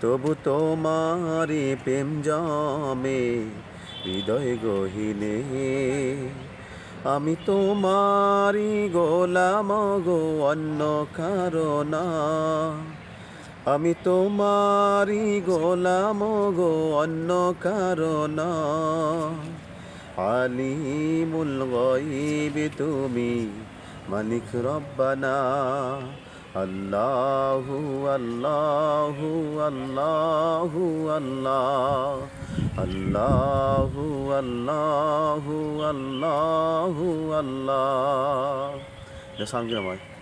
তবু তোমারি প্রেম জমে, হৃদয় গহিনে। আমি তোমারি গোলাম গো, অন্য কারণা। আমি তোমারি গোলাম গো, অন্য কারণ। আলিমুল গয়ব তুমি মালিক রব্বানা। আল্লাহু আল্লাহু আল্লাহু আল্লাহ আল্লাহু আল্লাহু আল্লাহু আল্লাহ। সামনে আমায়